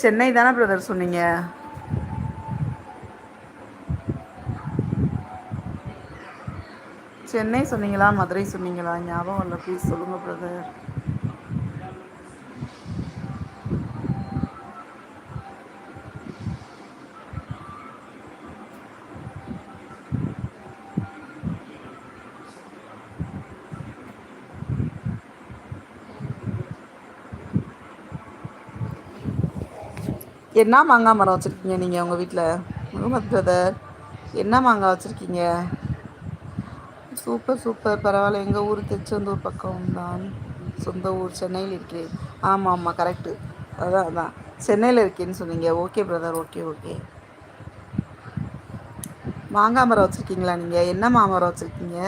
சென்னை தானே பிரதர் சொன்னீங்க? சென்னை சொன்னீங்களா மதுரை சொன்னீங்களா? ஞாபகம் இல்லை ப்ளீஸ் சொல்லுங்கள் பிரதர் என்ன மாங்காய் மரம் வச்சுருக்கீங்க நீங்கள் உங்கள் வீட்டில் முகமது பிரதர் என்ன மாங்காய் வச்சுருக்கீங்க? சூப்பர் சூப்பர் பரவாயில்ல எங்கள் ஊர் திருச்செந்தூர் பக்கம் தான். சொந்த ஊர் சென்னையில் இருக்கிறேன் ஆமாம் ஆமாம் கரெக்டு அதான் அதான். சென்னையில் இருக்கேன்னு சொன்னீங்க. ஓகே பிரதர் ஓகே ஓகே மாங்காய் மரம் வச்சுருக்கீங்களா நீங்கள் என்ன மாமரம் வச்சுருக்கீங்க?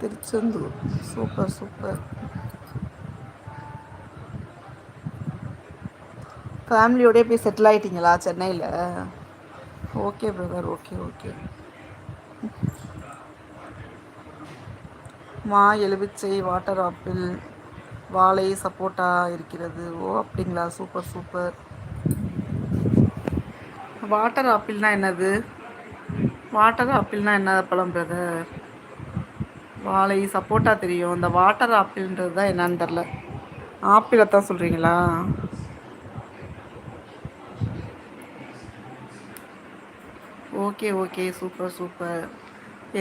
திருச்செந்தூர். Super super. ஃபேமிலியோடய போய் செட்டில் ஆகிட்டிங்களா சென்னையில்? Okay brother okay okay. மா எலுமிச்சை வாட்டர் ஆப்பிள் வாழை சப்போட்டா இருக்கிறது. ஓ அப்படிங்களா? Super super. வாட்டர் ஆப்பிள்னா என்னது? வாட்டர் ஆப்பிள்னா என்ன பழம் பிரதர் வாழை சப்போட்டா தெரியும். இந்த வாட்டர் ஆப்பிள்ன்றது தான் என்னன்னு தெரில ஆப்பிளை தான் சொல்கிறீங்களா ஓகே ஓகே சூப்பர் சூப்பர்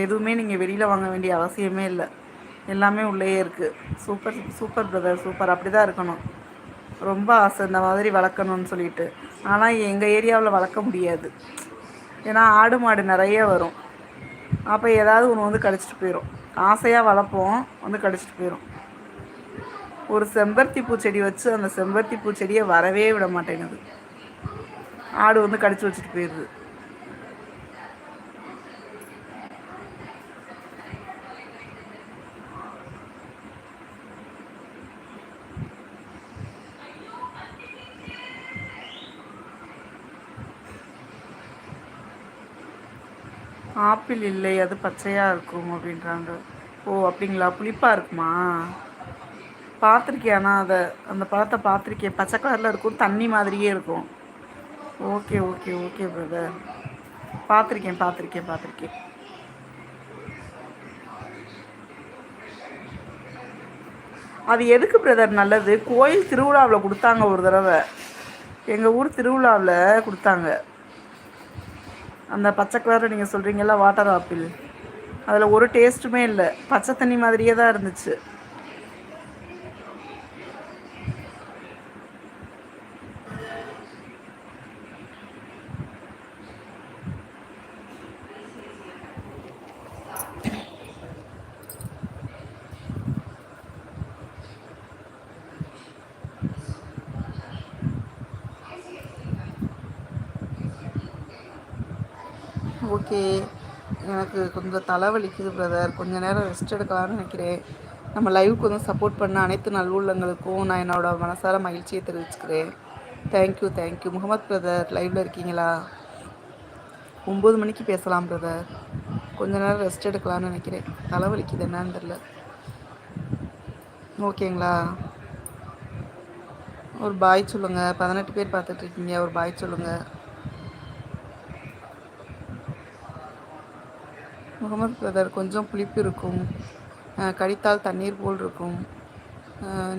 எதுவுமே நீங்கள் வெளியில் வாங்க வேண்டிய அவசியமே இல்லை. எல்லாமே உள்ளேயே இருக்குது சூப்பர் சூப்பர் பிரதர் சூப்பர் அப்படி தான் இருக்கணும். ரொம்ப ஆசை இந்த மாதிரி வளர்க்கணும்னு சொல்லிட்டு. ஆனால் எங்கள் ஏரியாவில் வளர்க்க முடியாது. ஏன்னா ஆடு மாடு நிறைய வரும். அப்போ ஏதாவது ஒன்று வந்து கடிச்சிட்டு போயிடும் ஆசையாக வளர்ப்போம் வந்து கடிச்சிட்டு போயிடும் ஒரு செம்பருத்தி பூச்செடி வச்சு அந்த செம்பருத்தி பூச்செடியை வரவே விட மாட்டேங்குது. ஆடு வந்து கடிச்சு வச்சுட்டு போயிடுது. ஆப்பிள் இல்லை அது பச்சையாக இருக்கும் அப்படின்றாங்க. ஓ அப்படிங்களா? புளிப்பாக இருக்குமா? பார்த்துருக்கேன் ஆனால் அதை அந்த பழத்தை பார்த்துருக்கேன். பச்சை கலரில் இருக்கும் தண்ணி மாதிரியே இருக்கும். ஓகே ஓகே ஓகே பிரதர் பார்த்துருக்கேன் பார்த்துருக்கேன் பார்த்துருக்கேன். அது எதுக்கு பிரதர் நல்லது. கோயில் திருவிழாவில் கொடுத்தாங்க ஒரு தடவை. எங்கள் ஊர் திருவிழாவில் கொடுத்தாங்க. அந்த பச்சை கலரில் நீங்கள் சொல்கிறீங்களா வாட்டர் ஆப்பிள் அதில் ஒரு டேஸ்ட்டுமே இல்லை. பச்சை தண்ணி மாதிரியே தான் இருந்துச்சு. ஓகே. எனக்கு கொஞ்சம் தலைவலிக்குது பிரதர் கொஞ்சம் நேரம் ரெஸ்ட் எடுக்கலாம்னு நினைக்கிறேன். நம்ம லைவுக்கு வந்து சப்போர்ட் பண்ண அனைத்து நல்லுள்ளங்களுக்கும் நான் என்னோடய மனசார மகிழ்ச்சியை தெரிவிச்சுக்கிறேன். தேங்க்யூ தேங்க்யூ முகமது பிரதர் லைவில் இருக்கீங்களா? ஒம்பது மணிக்கு பேசலாம் பிரதர் கொஞ்ச நேரம் ரெஸ்ட் எடுக்கலாம்னு நினைக்கிறேன். தலைவலிக்குது என்னன்னு தெரில ஓகேங்களா? ஒரு பாய் சொல்லுங்கள் பதினெட்டு பேர் பார்த்துட்ருக்கீங்க ஒரு பாய் சொல்லுங்கள் முகமது பிரதர் கொஞ்சம் புளிப்பு இருக்கும். கடித்தால் தண்ணீர் போல் இருக்கும்.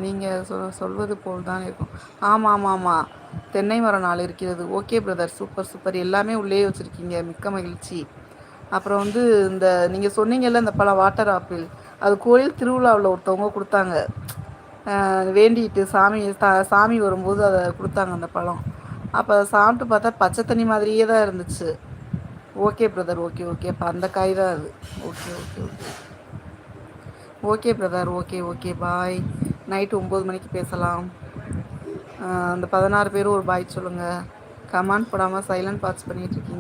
நீங்கள் சொ சொல்வது போல் தான் இருக்கும். ஆமாம் ஆமாம் ஆமாம் தென்னை மரம் நாள் இருக்கிறது. Okay brother super super. எல்லாமே உள்ளே வச்சுருக்கீங்க. மிக்க மகிழ்ச்சி. அப்புறம் வந்து இந்த நீங்கள் சொன்னீங்கல்ல இந்த பழம் வாட்டர் ஆப்பிள் அது கோயில் திருவிழாவில் ஒருத்தவங்க கொடுத்தாங்க. வேண்டிட்டு சாமி சாமி வரும்போது அதை கொடுத்தாங்க அந்த பழம். அப்போ அதை சாப்பிட்டு பார்த்தா பச்சை தண்ணி மாதிரியே தான் இருந்துச்சு. Okay brother okay okay. அப்போ அந்த காய் தான் அது. Okay okay okay. Okay brother okay okay. Bye. Night ஒம்பது மணிக்கு பேசலாம். அந்த பதினாறு பேரும் ஒரு பாய் சொல்லுங்கள் கமாண்ட் போடாமல் சைலண்ட் வாட்ச் பண்ணிகிட்ருக்கீங்க